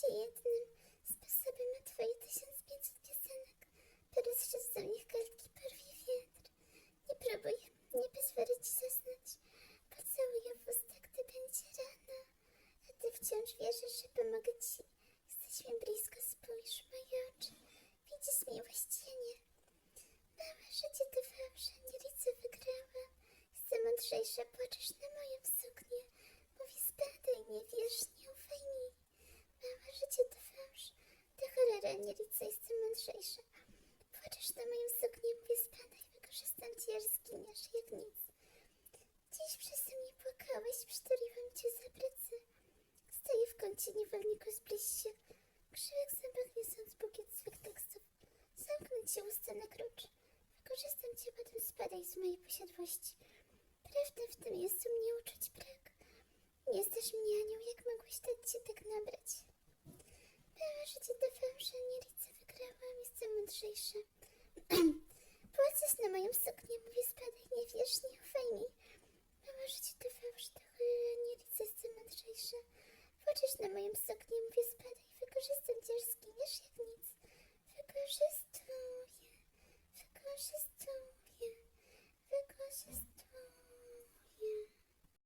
się jednym sposobem na twoje 1500 piosenek, by rozszerz ze mnie kartki porwie wiatr. Nie próbuj, nie pozwolę ci zasnąć, pocałuję w usta, gdy będzie rana, a ty wciąż wierzysz, że pomogę ci. Jesteś mi blisko, spójrz w moje oczy, widzisz miłość cienie. Małe życie to fałsza, nielice wygrała, jestem mądrzejsza, płaczesz na moją suknię, mówię spadaj, nie wierz. Cholera, nie lica, jestem mądrzejsza. Płaczesz na moją suknię, mówię spadaj, wykorzystam cię, aż zginiesz, jak nic. Dziś przeze mnie płakałeś, przytuliłam cię za plecy. Stoję w kącie niewolniku, zbliż się. Krzywych zębach niosąc bukiet swych tekstów. Zamknę ci usta na klucz. Wykorzystam cię, potem spadaj z mojej posiadłości. Prawda w tym jest u mnie uczuć brak. Nie jesteś mnie anioł, jak mogłeś dać cię tak nabrać? Życie to fałsze, nie lice wygrałam, jestem mądrzejsza. Płacisz na moją suknię, mówię spadaj, nie wiesz, nie ufaj mi. Mała życie to fałsz, to cholera, jestem mądrzejsza. Płaczesz na moją suknię, mówię spadaj, wykorzystam cię, zginiesz jak nic. Wykorzystuję, wykorzystuję.